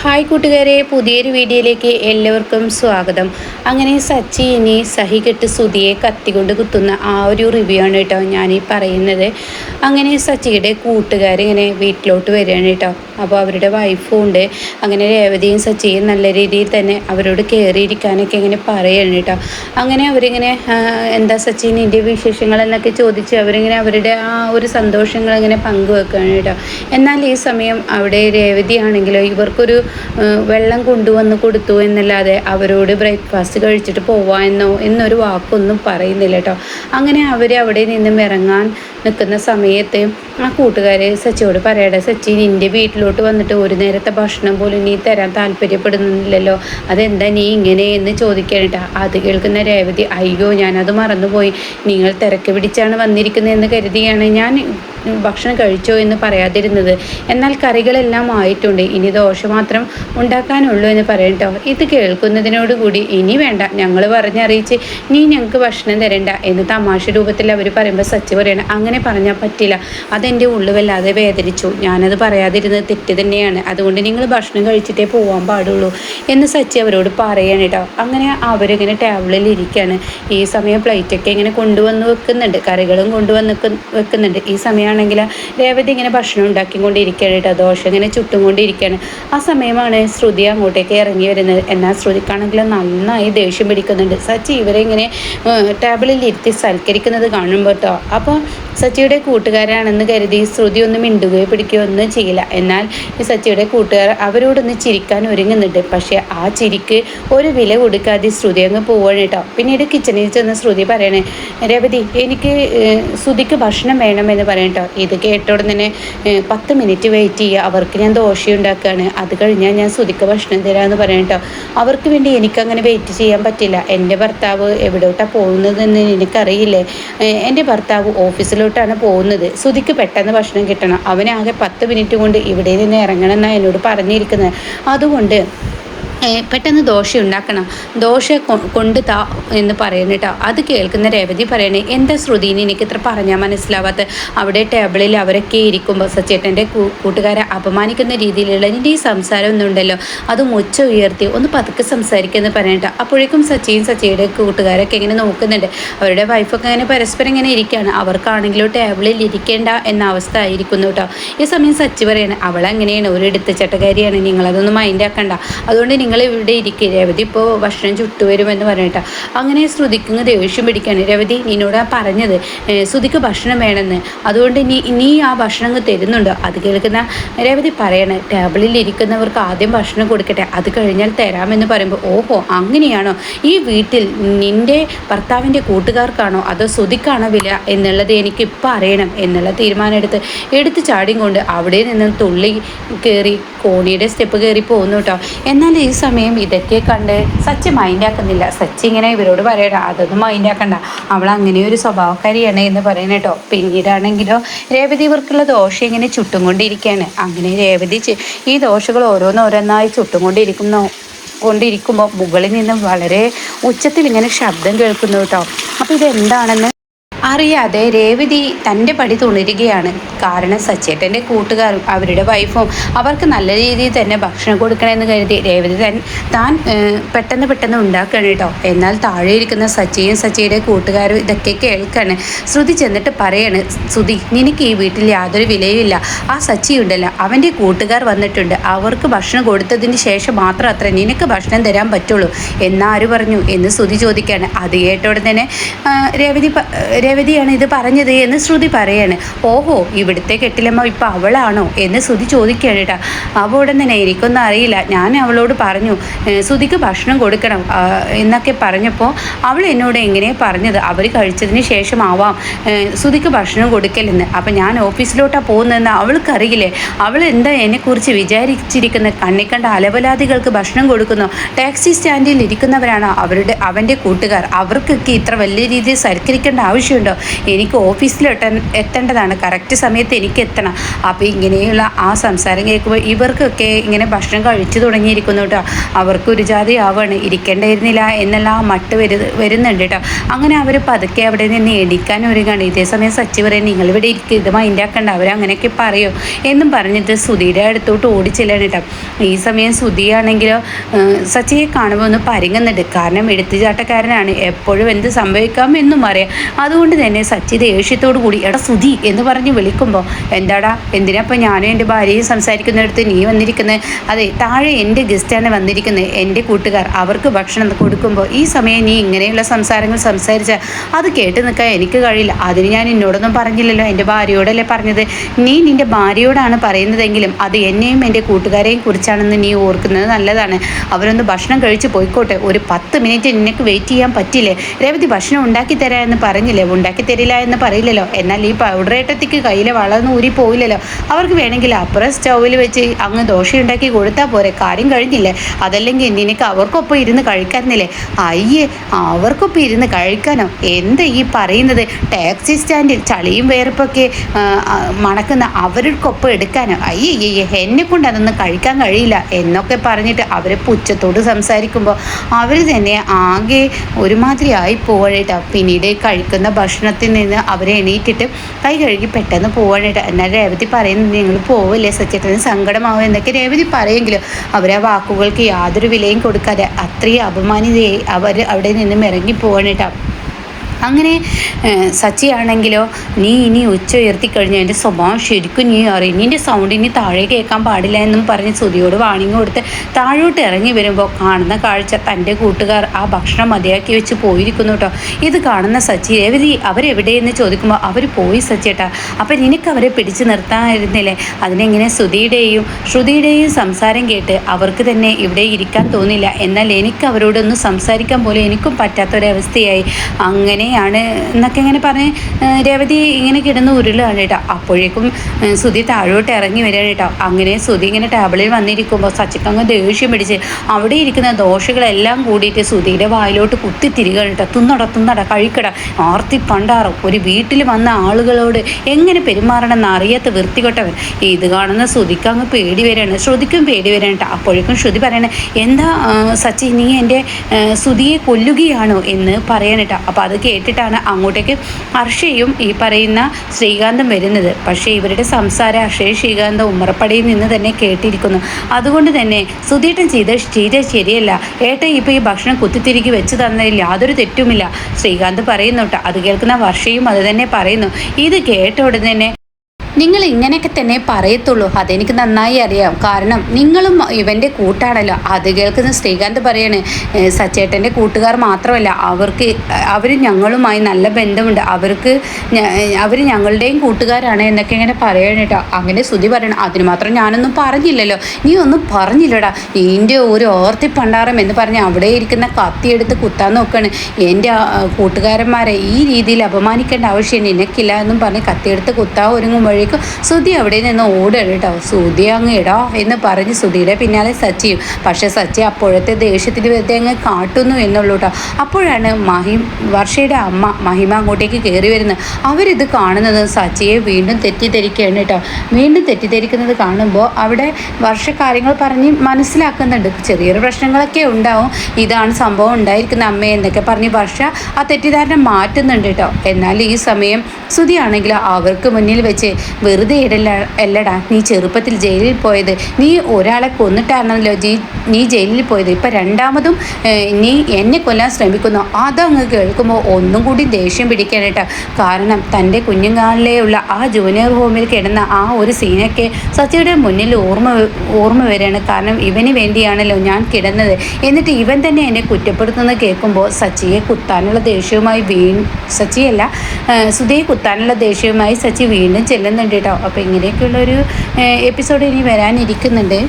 Hi കൂട്ടുകാരെ പുതിയൊരു വീഡിയോയിലേക്ക് എല്ലാവർക്കും സ്വാഗതം. അങ്ങനെ സച്ചിനെ ഇനി സഹി കെട്ട് സുതിയെ കത്തിക്കൊണ്ട് കുത്തുന്ന ആ ഒരു റിവ്യൂ ആണ് കേട്ടോ ഈ പറയുന്നത്. അങ്ങനെ സച്ചിയുടെ കൂട്ടുകാരിങ്ങനെ വീട്ടിലോട്ട് വരികയാണ് കേട്ടോ. അപ്പോൾ അവരുടെ വൈഫും ഉണ്ട്. അങ്ങനെ രേവതിയും സച്ചിയും നല്ല രീതിയിൽ തന്നെ അവരോട് കയറിയിരിക്കാനൊക്കെ ഇങ്ങനെ പറയുകയാണ് കേട്ടോ. അങ്ങനെ അവരിങ്ങനെ എന്താ സച്ചിൻ നിന്റെ വിശേഷങ്ങൾ എന്നൊക്കെ ചോദിച്ച് അവരിങ്ങനെ അവരുടെ ആ ഒരു സന്തോഷങ്ങൾ ഇങ്ങനെ പങ്കുവെക്കുകയാണ് കേട്ടോ. എന്നാൽ ഈ സമയം അവിടെ രേവതിയാണെങ്കിലോ ഇവർക്കൊരു വെള്ളം കൊണ്ടുവന്ന് കൊടുത്തു എന്നല്ലാതെ അവരോട് ബ്രേക്ക്ഫാസ്റ്റ് കഴിച്ചിട്ട് പോവാ എന്നോ എന്നൊരു വാക്കൊന്നും പറയുന്നില്ല കേട്ടോ. അങ്ങനെ അവർ അവിടെ നിന്നും ഇറങ്ങാൻ നിൽക്കുന്ന സമയത്ത് ആ കൂട്ടുകാരെ സച്ചിയോട് പറയട്ടെ സച്ചി നിന്റെ വീട്ടിലോട്ട് വന്നിട്ട് ഒരു നേരത്തെ ഭക്ഷണം പോലും നീ തരാൻ താല്പര്യപ്പെടുന്നില്ലല്ലോ. അതെന്താ നീ ഇങ്ങനെ എന്ന് ചോദിക്കാനിട്ടാ. അത് കേൾക്കുന്ന രേവതി അയ്യോ ഞാനത് മറന്നുപോയി. നിങ്ങൾ തിരക്ക് പിടിച്ചാണ് വന്നിരിക്കുന്നതെന്ന് കരുതിയാണ് ഞാൻ ഭക്ഷണം കഴിച്ചോ എന്ന് പറയാതിരുന്നത്. എന്നാൽ കറികളെല്ലാം ആയിട്ടുണ്ട്. ഇനി ദോശ മാത്രം ഉണ്ടാക്കാനുള്ളൂ എന്ന് പറയട്ടോ ഇത് കേൾക്കുന്നതിനോടുകൂടി ഇനി വേണ്ട. ഞങ്ങൾ പറഞ്ഞറിയിച്ച് നീ ഞങ്ങൾക്ക് ഭക്ഷണം തരണ്ട എന്ന് തമാശ രൂപത്തിൽ അവർ പറയുമ്പോൾ സച്ചി പറയണം. അങ്ങനെ പറഞ്ഞാൽ പറ്റില്ല. അതെന്റെ ഉള്ളു വല്ലാതെ വേദനിച്ചു. ഞാനത് പറയാതിരുന്നത് തെറ്റ് തന്നെയാണ്. അതുകൊണ്ട് നിങ്ങൾ ഭക്ഷണം കഴിച്ചിട്ടേ പോകാൻ പാടുള്ളൂ എന്ന് സച്ചി അവരോട് പറയാണ് കേട്ടോ അങ്ങനെ അവരിങ്ങനെ ടേബിളിൽ ഇരിക്കുകയാണ് ഈ സമയം പ്ലേറ്റൊക്കെ ഇങ്ങനെ കൊണ്ടുവന്ന് വെക്കുന്നുണ്ട്. കറികളും കൊണ്ടുവന്ന് വെക്ക്- വെക്കുന്നുണ്ട്. ഈ സമയമാണെങ്കിൽ രേവതി ഇങ്ങനെ ഭക്ഷണം ഉണ്ടാക്കിക്കൊണ്ടിരിക്കുകയാണ് കേട്ടോ ദോശ ഇങ്ങനെ ചുട്ടും കൊണ്ടിരിക്കുകയാണ് ആ സമയമാണ് ശ്രുതി അങ്ങോട്ടേക്ക് ഇറങ്ങി വരുന്നത്. എന്നാൽ ശ്രുതിക്കാണെങ്കിൽ നന്നായി ദേഷ്യം പിടിക്കുന്നുണ്ട്. സച്ചി ഇവരെ ഇങ്ങനെ ടേബിളിൽ ഇരുത്തി സൽക്കരിക്കുന്നത് കാണുമ്പോൾ കേട്ടോ അപ്പോൾ സച്ചിയുടെ കൂട്ടുകാരാണെന്ന് കരുതി ശ്രുതി ഒന്നും മിണ്ടുകയോ പിടിക്കുകയോ ഒന്നും ചെയ്യില്ല. എന്നാൽ ഈ സച്ചിയുടെ കൂട്ടുകാർ അവരോടൊന്ന് ചിരിക്കാൻ ഒരുങ്ങുന്നുണ്ട്. പക്ഷേ ആ ചിരിക്ക് ഒരു വില കൊടുക്കാതെ ശ്രുതി അങ്ങ് പോവാണ് കേട്ടോ. പിന്നീട് കിച്ചണിൽ ചെന്ന് ശ്രുതി പറയണേ രവതി എനിക്ക് ശ്രുതിക്ക് ഭക്ഷണം വേണമെന്ന് പറയണം കേട്ടോ. ഇത് കേട്ടോടെ തന്നെ പത്ത് മിനിറ്റ് വെയിറ്റ് ചെയ്യുക. അവർക്ക് ഞാൻ ദോശ ഉണ്ടാക്കുകയാണ്. അത് കഴിഞ്ഞാൽ ഞാൻ ശ്രുതിക്ക് ഭക്ഷണം തരാമെന്ന് പറയണം കേട്ടോ. അവർക്ക് വേണ്ടി എനിക്കങ്ങനെ വെയിറ്റ് ചെയ്യാൻ പറ്റില്ല. എന്റെ ഭർത്താവ് എവിടോട്ടാണ് പോകുന്നതെന്ന് എനിക്കറിയില്ലേ? എന്റെ ഭർത്താവ് ഓഫീസിലോട്ടാണ് പോകുന്നത്. ശ്രുതിക്ക് പെട്ടെന്ന് ഭക്ഷണം കിട്ടണം. അവനാകെ പത്ത് മിനിറ്റ് കൊണ്ട് ഇവിടെ നിന്ന് ഇറങ്ങണം എന്നാണ് എന്നോട് പറഞ്ഞിരിക്കുന്നത്. അതുകൊണ്ട് പെട്ടെന്ന് ദോശ ഉണ്ടാക്കണം. ദോശ കൊണ്ട് താ എന്ന് പറയുന്നു കേട്ടോ അത് കേൾക്കുന്ന രേവതി പറയണേ എന്താ ശ്രുതിന് എനിക്ക് ഇത്ര പറഞ്ഞാൽ മനസ്സിലാവാത്ത? അവിടെ ടേബിളിൽ അവരൊക്കെ ഇരിക്കുമ്പോൾ സച്ചേട്ടന്റെ കൂട്ടുകാരെ അപമാനിക്കുന്ന രീതിയിലുള്ള എന്റെ ഈ സംസാരം ഒന്നുണ്ടല്ലോ അത് മുച്ച ഉയർത്തി ഒന്ന് പതുക്കെ സംസാരിക്കുമെന്ന് പറയണേട്ടോ അപ്പോഴേക്കും സച്ചിയും സച്ചിയുടെ കൂട്ടുകാരൊക്കെ ഇങ്ങനെ നോക്കുന്നുണ്ട്. അവരുടെ വൈഫൊക്കെ ഇങ്ങനെ പരസ്പരം ഇങ്ങനെ ഇരിക്കുകയാണ് അവർക്കാണെങ്കിലും ടേബിളിൽ ഇരിക്കേണ്ട എന്ന അവസ്ഥ ആയിരിക്കുന്നു കേട്ടോ ഈ സമയം സച്ചി പറയാണ് അവളെങ്ങനെയാണ് ഒരു എടുത്ത ചട്ടക്കാരിയാണ് നിങ്ങളതൊന്നും മൈൻഡ് ആക്കണ്ട. അതുകൊണ്ട് നിങ്ങൾ ഇവിടെ ഇരിക്കുക രവതി ഇപ്പോൾ ഭക്ഷണം ചുട്ടുവരുമെന്ന് പറഞ്ഞിട്ടാ. അങ്ങനെ ശ്രുതിക്കുന്ന ദേഷ്യം പിടിക്കാണ്. രവതി നിന്നോട് പറഞ്ഞത്. ശ്രുതിക്ക് ഭക്ഷണം വേണമെന്ന്. അതുകൊണ്ട് നീ നീ ആ ഭക്ഷണം തരുന്നുണ്ടോ. അത് കേൾക്കുന്ന രവതി പറയണ ടേബിളിൽ ഇരിക്കുന്നവർക്ക് ആദ്യം ഭക്ഷണം കൊടുക്കട്ടെ. അത് കഴിഞ്ഞാൽ തരാമെന്ന് പറയുമ്പോൾ ഓഹോ അങ്ങനെയാണോ? ഈ വീട്ടിൽ നിന്റെ ഭർത്താവിന്റെ കൂട്ടുകാർക്കാണോ? അതോ ശ്രുതിക്കാണോ വില എന്നുള്ളത് എനിക്ക് ഇപ്പം അറിയണം എന്നുള്ള തീരുമാനം എടുത്ത് എടുത്ത് ചാടിയും കൊണ്ട് അവിടെ നിന്ന് തുള്ളി കയറി കോണിയുടെ സ്റ്റെപ്പ് കയറി പോകുന്നു കേട്ടോ. എന്നാൽ ഈ സമയം ഇതൊക്കെ കണ്ട് സച്ചി മൈൻഡാക്കുന്നില്ല സച്ച് ഇങ്ങനെ ഇവരോട് പറയണം അതൊന്നും മൈൻഡാക്കണ്ട അവൾ അങ്ങനെ ഒരു സ്വഭാവക്കാരിയാണ് എന്ന് പറയുന്നത് കേട്ടോ പിന്നീടാണെങ്കിലോ രേവതി ഇവർക്കുള്ള ദോഷം ഇങ്ങനെ ചുട്ടും കൊണ്ടിരിക്കുകയാണ് അങ്ങനെ രേവതി ഈ ദോഷകൾ ഓരോന്നോരോന്നായി ചുട്ടും കൊണ്ടിരിക്കുന്നു കൊണ്ടിരിക്കുമ്പോൾ മുകളിൽ നിന്ന് വളരെ ഉച്ചത്തിൽ ഇങ്ങനെ ശബ്ദം കേൾക്കുന്നു കേട്ടോ അപ്പോൾ ഇതെന്താണെന്ന് അറിയാതെ രേവതി തന്റെ പടി തുണരുകയാണ് കാരണം സച്ചേട്ടന്റെ കൂട്ടുകാരും അവരുടെ വൈഫും അവർക്ക് നല്ല രീതിയിൽ തന്നെ ഭക്ഷണം കൊടുക്കണമെന്ന് കരുതി രേവതി തൻ താൻ പെട്ടെന്ന് പെട്ടെന്ന് ഉണ്ടാക്കണം കേട്ടോ. എന്നാൽ താഴെ ഇരിക്കുന്ന സച്ചിയും സച്ചിയുടെ കൂട്ടുകാരും ഇതൊക്കെ കേൾക്കാണ്. ശ്രുതി ചെന്നിട്ട് പറയാണ് ശ്രുതി നിനക്ക് ഈ വീട്ടിൽ യാതൊരു വിലയുമില്ല. ആ സച്ചി ഉണ്ടല്ലോ. അവന്റെ കൂട്ടുകാർ വന്നിട്ടുണ്ട്. അവർക്ക് ഭക്ഷണം കൊടുത്തതിന് ശേഷം മാത്രം അത്ര നിനക്ക് ഭക്ഷണം തരാൻ പറ്റുള്ളൂ. എന്നാര് പറഞ്ഞു എന്ന് ശ്രുതി ചോദിക്കുകയാണ് അത് കേട്ടോടെ തന്നെ രേവതി രേവതി രേവതിയാണ് ഇത് പറഞ്ഞത് എന്ന് ശ്രുതി പറയാണ്. ഓഹോ ഇവിടുത്തെ കെട്ടിലമ്മ ഇപ്പം അവളാണോ എന്ന് ശ്രുതി ചോദിക്കുകയാണ് കേട്ടോ അപ്പോൾ തന്നെ എനിക്കൊന്നും അറിയില്ല. ഞാൻ അവളോട് പറഞ്ഞു "ഏ, ശ്രുതിക്ക് ഭക്ഷണം കൊടുക്കണം എന്നൊക്കെ പറഞ്ഞപ്പോൾ അവൾ എന്നോട് എങ്ങനെ പറഞ്ഞത്. അവർ കഴിച്ചതിന് ശേഷം ആവാം. ഏ, ശ്രുതിക്ക് ഭക്ഷണം കൊടുക്കലെന്ന്. അപ്പം ഞാൻ ഓഫീസിലോട്ടാണ് പോകുന്നതെന്ന് അവൾക്കറിയില്ലേ? അവൾ എന്താ എന്നെക്കുറിച്ച് വിചാരിച്ചിരിക്കുന്ന? കണ്ണിക്കണ്ട അലവലാദികൾക്ക് ഭക്ഷണം കൊടുക്കുന്നു. ടാക്സി സ്റ്റാൻഡിൽ ഇരിക്കുന്നവരാണ് അവരുടെ അവന്റെ കൂട്ടുകാർ. അവർക്കൊക്കെ ഇത്ര വലിയ രീതിയിൽ സൽക്കരിക്കേണ്ട ആവശ്യമുണ്ടോ? സമയമുണ്ടോ എനിക്ക് ഓഫീസിലോട്ട് എത്തേണ്ടതാണ്. കറക്റ്റ് സമയത്ത് എനിക്ക് എത്തണം. അപ്പോൾ ഇങ്ങനെയുള്ള ആ സംസാരം കേൾക്കുമ്പോൾ ഇവർക്കൊക്കെ ഇങ്ങനെ ഭക്ഷണം കഴിച്ചു തുടങ്ങിയിരിക്കുന്നു കേട്ടോ. അവർക്ക് ഒരു ജാതി ആവാണ്. ഇരിക്കേണ്ടിയിരുന്നില്ല എന്നുള്ള ആ മട്ട് വരു വരുന്നുണ്ട് കേട്ടോ. അങ്ങനെ അവർ പതുക്കെ അവിടെ നിന്ന് എണീക്കാൻ ഒരുങ്ങാണ്. ഇതേ സമയം സച്ചി പറയും നിങ്ങളിവിടെ ഇരിക്കുക ഇത് മൈൻഡ് ആക്കണ്ട. അവരങ്ങനെയൊക്കെ പറയോ. എന്നും പറഞ്ഞിട്ട് സുധിയുടെ അടുത്തോട്ട് ഓടിച്ചെല്ലാണ് കേട്ടോ. ഈ സമയം സുധിയാണെങ്കിലോ സച്ചിയെ കാണുമ്പോൾ ഒന്ന് പരിങ്ങുന്നുണ്ട്. കാരണം എടുത്തുചാട്ടക്കാരനാണ്. എപ്പോഴും എന്ത് സംഭവിക്കാം എന്നും അറിയാം. അതുകൊണ്ട് തന്നെ സച്ചി ദേഷ്യത്തോടു കൂടി എടാ സുധി എന്ന് പറഞ്ഞ് വിളിക്കുമ്പോൾ എന്താടാ എന്തിനാപ്പം ഞാനും എന്റെ ഭാര്യയും സംസാരിക്കുന്നിടത്ത് നീ വന്നിരിക്കുന്നത് അതെ താഴെ എന്റെ ഗസ്റ്റാണ് വന്നിരിക്കുന്നത് എന്റെ കൂട്ടുകാർ അവർക്ക് ഭക്ഷണം കൊടുക്കുമ്പോൾ ഈ സമയം നീ ഇങ്ങനെയുള്ള സംസാരങ്ങൾ സംസാരിച്ചാൽ അത് കേട്ട് നിൽക്കാൻ എനിക്ക് കഴിയില്ല. അതിന് ഞാൻ എന്നോടൊന്നും പറഞ്ഞില്ലല്ലോ എന്റെ ഭാര്യയോടല്ലേ പറഞ്ഞത്? നീ നിന്റെ ഭാര്യയോടാണ് പറയുന്നതെങ്കിലും അത് എന്നെയും എന്റെ കൂട്ടുകാരെയും കുറിച്ചാണെന്ന് നീ ഓർക്കുന്നത് നല്ലതാണ്. അവരൊന്ന് ഭക്ഷണം കഴിച്ച് പോയിക്കോട്ടെ. ഒരു പത്ത് മിനിറ്റ് നിനക്ക് വെയിറ്റ് ചെയ്യാൻ പറ്റില്ലേ? രേവതി ഭക്ഷണം ഉണ്ടാക്കി തരാമെന്ന് പറഞ്ഞില്ലേ ഉണ്ടാക്കി തരില്ല എന്ന് പറയില്ലല്ലോ. എന്നാൽ ഈ പൗഡർ ഏട്ടത്തിക്ക് കയ്യിലെ വളർന്ന് ഊരി പോയില്ലല്ലോ അവർക്ക് വേണമെങ്കിൽ അപ്പുറം സ്റ്റൗവിൽ വെച്ച് അങ്ങ് ദോശ ഉണ്ടാക്കി കൊടുത്താൽ പോരെ. കാര്യം കഴിഞ്ഞില്ലേ? അതല്ലെങ്കിൽ നിനക്ക് അവർക്കൊപ്പം ഇരുന്ന് കഴിക്കാറുന്നില്ലേ അയ്യേ അവർക്കൊപ്പം ഇരുന്ന് കഴിക്കാനോ? എന്ത് ഈ പറയുന്നത്? ടാക്സി സ്റ്റാൻഡിൽ ചളിയും വേർപ്പൊക്കെ മണക്കുന്ന അവർക്കൊപ്പം എടുക്കാനോ? അയ്യേ എന്നെ കൊണ്ട് അതൊന്നും കഴിക്കാൻ കഴിയില്ല എന്നൊക്കെ പറഞ്ഞിട്ട് അവരെ പുച്ഛത്തോട് സംസാരിക്കുമ്പോൾ അവർ തന്നെ ആകെ ഒരുമാതിരി ആയി പോവാനായിട്ടാണ് പിന്നീട് കഴിക്കുന്ന ഭക്ഷണത്തിൽ നിന്ന് അവരെ എണീറ്റിട്ട് കൈ കഴുകി പെട്ടെന്ന് പോവാനായിട്ട് എന്നാൽ രേവതി പറയുന്നത് നിങ്ങൾ പോവില്ലേ? സച്ചേട്ടന് സങ്കടമാവും എന്നൊക്കെ രേവതി പറയുമെങ്കിലും അവരെ വാക്കുകൾക്ക് യാതൊരു വിലയും കൊടുക്കാതെ അത്രയും അപമാനിതയായി അവർ അവിടെ നിന്നും ഇറങ്ങി പോവാനായിട്ടാണ് അങ്ങനെ സച്ചിയാണെങ്കിലോ നീ ഇനി ഉച്ച ഉയർത്തി കഴിഞ്ഞാൽ എന്റെ സ്വഭാവം ശരിക്കും നീ അറിയും. നിന്റെ സൗണ്ട് ഇനി താഴെ കേൾക്കാൻ പാടില്ല എന്നും പറഞ്ഞ് സുതിയോട് വാണിങ് കൊടുത്ത് താഴോട്ട് ഇറങ്ങി വരുമ്പോൾ കാണുന്ന കാഴ്ച തന്റെ കൂട്ടുകാർ ആ ഭക്ഷണം മതിയാക്കി വെച്ച് പോയിരിക്കുന്നു കേട്ടോ ഇത് കാണുന്ന സച്ചി രവതി അവരെവിടെയെന്ന് ചോദിക്കുമ്പോൾ അവർ പോയി സച്ചേട്ടാ അപ്പം നിനക്ക് അവരെ പിടിച്ചു നിർത്താനിരുന്നില്ലേ അതിനെങ്ങനെ ശ്രുതിയുടെയും ശ്രുതിയുടെയും സംസാരം കേട്ട് അവർക്ക് തന്നെ ഇവിടെ ഇരിക്കാൻ തോന്നില്ല. എന്നാൽ എനിക്ക് അവരോടൊന്ന് സംസാരിക്കാൻ പോലും എനിക്കും പറ്റാത്തൊരവസ്ഥയായി. അങ്ങനെ അങ്ങനെയാണ് എന്നൊക്കെ ഇങ്ങനെ പറഞ്ഞ് രേവതി ഇങ്ങനെ കിടന്ന് ഉരുളാണ് കേട്ടോ. അപ്പോഴേക്കും സുധി താഴോട്ട് ഇറങ്ങി വരികയാണ് കേട്ടോ. അങ്ങനെ സുധി ഇങ്ങനെ ടേബിളിൽ വന്നിരിക്കുമ്പോൾ സച്ചിക്കങ്ങ് ദേഷ്യം പിടിച്ച് അവിടെ ഇരിക്കുന്ന ദോഷങ്ങളെല്ലാം കൂടിയിട്ട് സുധിയുടെ വായിലോട്ട് കുത്തിത്തിരികയാണ് കേട്ടോ. തുന്നട തുന്നട കഴിക്കട. ആർത്തി പണ്ടാറും. ഒരു വീട്ടിൽ വന്ന ആളുകളോട് എങ്ങനെ പെരുമാറണമെന്ന് അറിയാത്ത വൃത്തികെട്ടവൻ. ഇത് കാണുന്ന ശ്രുതിക്ക് അങ്ങ് പേടി വരികയാണ്. ശ്രുതിക്കും പേടി വരികയാണ് കേട്ടോ. അപ്പോഴേക്കും ശ്രുതി പറയണേ എന്താ സച്ചി നീ എന്റെ ശ്രുതിയെ കൊല്ലുകയാണോ? എന്ന് പറയാനിട്ടോ അപ്പോൾ അത് കേട്ടിട്ടാണ് അങ്ങോട്ടേക്ക് ഹർഷയും ഈ പറയുന്ന ശ്രീകാന്തം വരുന്നത്. പക്ഷേ ഇവരുടെ സംസാരം അക്ഷയ ശ്രീകാന്തം ഉമ്മറപ്പടിയിൽ നിന്ന് തന്നെ കേട്ടിരിക്കുന്നു. അതുകൊണ്ട് തന്നെ സുധീട്ടൻ ചെയ്ത ചെയ്ത ശരിയല്ല. ഏട്ടൻ ഇപ്പോൾ ഈ ഭക്ഷണം കുത്തിത്തിരിക്കി വെച്ച് തന്നതിൽ യാതൊരു തെറ്റുമില്ല. ശ്രീകാന്ത് പറയുന്നുട്ടോ അത് കേൾക്കുന്ന വർഷയും അത് തന്നെ പറയുന്നു. ഇത് കേട്ട ഉടനെ തന്നെ നിങ്ങൾ ഇങ്ങനെയൊക്കെ തന്നെ പറയത്തുള്ളൂ. അതെനിക്ക് നന്നായി അറിയാം. കാരണം നിങ്ങളും ഇവന്റെ കൂട്ടാണല്ലോ. അത് കേൾക്കുന്ന ശ്രീകാന്ത് പറയാണ് സച്ചേട്ടന്റെ കൂട്ടുകാർ മാത്രമല്ല അവർക്ക് അവർ ഞങ്ങളുമായി നല്ല ബന്ധമുണ്ട്. അവർക്ക് അവർ ഞങ്ങളുടെയും കൂട്ടുകാരാണ് എന്നൊക്കെ ഇങ്ങനെ പറയണം കേട്ടോ. അങ്ങനെ സ്തുതി പറയണം അതിന് മാത്രം ഞാനൊന്നും പറഞ്ഞില്ലല്ലോ. നീ ഒന്നും പറഞ്ഞില്ലടാ. നിന്റെ ഒരു ഓർത്തി പണ്ടാറം എന്ന് പറഞ്ഞ് അവിടെ ഇരിക്കുന്ന കത്തിയെടുത്ത് കുത്താൻ നോക്കാണ്. എന്റെ കൂട്ടുകാരന്മാരെ ഈ രീതിയിൽ അപമാനിക്കേണ്ട ആവശ്യം നിനക്കില്ല എന്നും പറഞ്ഞ് കത്തിയെടുത്ത് കുത്താൻ ഒരുങ്ങുമ്പോഴേക്കും അപ്പോഴേക്കും സുധി അവിടെ നിന്ന് ഓടുകയാണ് കേട്ടോ സുധി അങ്ങ് എന്ന് പറഞ്ഞ് സുധിയുടെ പിന്നാലെ സച്ചിയും. പക്ഷേ സച്ചി അപ്പോഴത്തെ ദേഷ്യത്തിൽ വെറുതെ അങ്ങ് കാട്ടുന്നു എന്നുള്ളൂ കേട്ടോ അപ്പോഴാണ് മഹി വർഷയുടെ അമ്മ മഹിമ അങ്ങോട്ടേക്ക് കയറി വരുന്നത്. അവരിത് കാണുന്നത് സച്ചിയെ വീണ്ടും തെറ്റിദ്ധരിക്കുകയാണ് കേട്ടോ വീണ്ടും തെറ്റിദ്ധരിക്കുന്നത് കാണുമ്പോൾ അവിടെ വർഷ കാര്യങ്ങൾ പറഞ്ഞ് മനസ്സിലാക്കുന്നുണ്ട്. ചെറിയൊരു പ്രശ്നങ്ങളൊക്കെ ഉണ്ടാവും. ഇതാണ് സംഭവം ഉണ്ടായിരിക്കുന്ന അമ്മ എന്നൊക്കെ പറഞ്ഞ് വർഷ ആ തെറ്റിദ്ധാരണ മാറ്റുന്നുണ്ട് കേട്ടോ എന്നാൽ ഈ സമയം സുതിയാണെങ്കിൽ അവർക്ക് മുന്നിൽ വെച്ച് വെറുതെ ഇടല്ല അല്ലടാ നീ ചെറുപ്പത്തിൽ ജയിലിൽ പോയത് നീ ഒരാളെ കൊന്നിട്ടാണല്ലോ ജീ നീ ജയിലിൽ പോയത്. ഇപ്പം രണ്ടാമതും നീ എന്നെ കൊല്ലാൻ ശ്രമിക്കുന്നു. അതങ്ങ് കേൾക്കുമ്പോൾ ഒന്നും കൂടി ദേഷ്യം പിടിക്കാനേട്ടാ കാരണം തന്റെ കുഞ്ഞുകാലിലെയുള്ള ആ ജൂനിയർ ഹോമിൽ കിടന്ന ആ ഒരു സീനൊക്കെ സച്ചിയുടെ മുന്നിൽ ഓർമ്മ ഓർമ്മ വരികയാണ്. കാരണം ഇവന് വേണ്ടിയാണല്ലോ ഞാൻ കിടന്നത്. എന്നിട്ട് ഇവൻ തന്നെ എന്നെ കുറ്റപ്പെടുത്തുന്നത് കേൾക്കുമ്പോൾ സച്ചിയെ കുത്താനുള്ള ദേഷ്യവുമായി വീ സച്ചിയല്ല സുധയെ കുത്താനുള്ള ദേഷ്യവുമായി സച്ചി വീണ്ടും ചെല്ലുന്നുണ്ട്. കേട്ടോ അപ്പോൾ ഇങ്ങനെയൊക്കെയുള്ളൊരു എപ്പിസോഡ് ഇനി വരാനിരിക്കുന്നുണ്ട്.